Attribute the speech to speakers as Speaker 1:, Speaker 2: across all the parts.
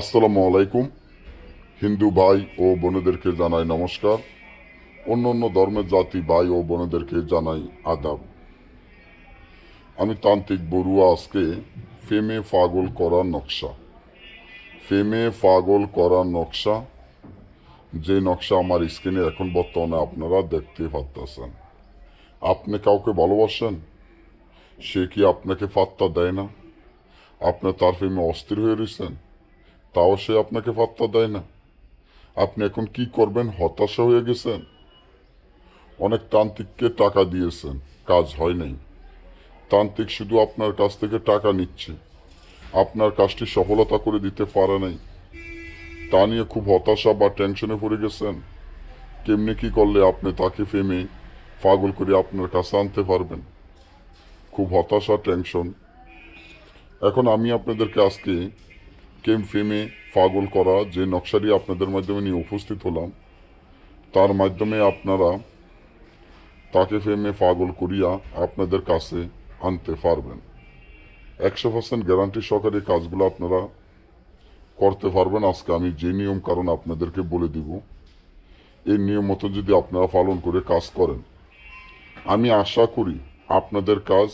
Speaker 1: আসসালামু আলাইকুম। হিন্দু ভাই ও বোনেদেরকে জানাই নমস্কার। অন্য অন্য ধর্মের জাতি ভাই ও বোনেদেরকে জানাই আদাব। আমি তান্ত্রিক বড়ুয়া আজকে ফেমে পাগল করার নকশা। ফেমে পাগল করার নকশা। যে নকশা আমার স্ক্রিনে এখন বর্তমানে আপনারা দেখতে পাচ্ছেন আপনি কাউকে ভালোবাসেন? সে কি আপনাকে পাত্তা দেয় না? আপনি তার প্রেমে অস্থির হয়ে রয়েছেন? তাও সে আপনাকে পাত্তা দেয় না। আপনি এখন কি করবেন? হতাশা হয়ে গেছেন? অনেক তান্ত্রিককে টাকা দিয়েছেন, কাজ হয় নাই। তান্ত্রিক শুধু আপনার কাছ থেকে টাকা নিচ্ছে। আপনার কাজটি সফলতা করে দিতে পারে নাই। তা নিয়ে খুব হতাশা বা টেনশনে পড়ে গেছেন। কেমনি কি করলে আপনি তাকে ফেমে পাগল করে আপনার কাছে আনতে পারবেন? খুব হতাশা, টেনশন। এখন আমি আপনাদেরকে আজকে কেম ফেমে পাগল করা যে নকশাটি আপনাদের মাধ্যমে নিয়ে উপস্থিত হলাম, তার মাধ্যমে আপনারা তাকে ফেমে পাগল করিয়া আপনাদের কাছে আনতে পারবেন। একশো পার্সেন্ট গ্যারান্টি সহকারে কাজগুলো আপনারা করতে পারবেন। আজকে আমি যে নিয়ম কারণ আপনাদেরকে বলে দিব, এই নিয়ম মতো যদি আপনারা পালন করে কাজ করেন, আমি আশা করি আপনাদের কাজ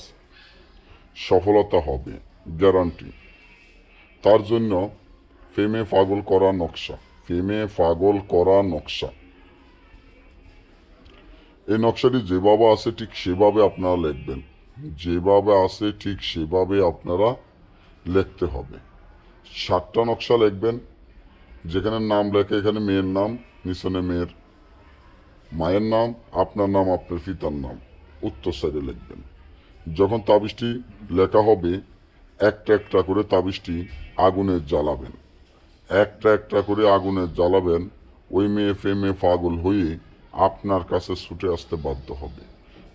Speaker 1: সফলতা হবে, গ্যারান্টি। তার জন্য ফেমে পাগল করা নকশা ফেমে পাগল করা নকশা। এই নকশাটি যেভাবে আছে ঠিক সেভাবে আপনারা লিখবেন। যেভাবে আছে ঠিক সেভাবে আপনারা লিখতে হবে। সাতটা নকশা লিখবেন, যেখানে নাম লেখে এখানে মেয়ের নাম, নিচনে মেয়ের মায়ের নাম, আপনার নাম, আপনার পিতার নাম, উত্তর সাইডে লিখবেন। যখন তাবিজটি লেখা হবে একটা একটা করে তাবিজটি আগুনে জ্বালাবেন। একটা একটা করে আগুনে জ্বালাবেন, ওই মেয়ে ফেমে পাগল হয়ে আপনার কাছে ছুটে আসতে বাধ্য হবে।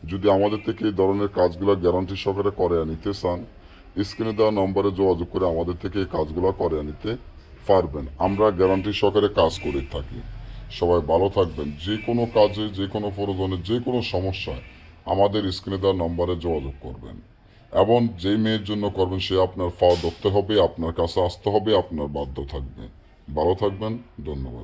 Speaker 1: যদি আমাদের থেকে এই ধরনের কাজগুলো গ্যারান্টি সহকারে করে নিতে চান স্ক্রিনে দেওয়া নম্বরে যোগাযোগ করে আমাদের থেকে এই কাজগুলো করে নিতে পারবেন। আমরা গ্যারান্টি সহকারে কাজ করে থাকি। সবাই ভালো থাকবেন। যে কোনো কাজে, যে কোনো প্রয়োজনে, যে কোনো সমস্যায় আমাদের স্ক্রিনে দেওয়া নম্বরে যোগাযোগ করবেন। এবং যে মেয়ের জন্য করবেন সে আপনার ফা ধরতে হবে, আপনার কাছে আসতে হবে, আপনার বাধ্য থাকবে। ভালো থাকবেন, ধন্যবাদ।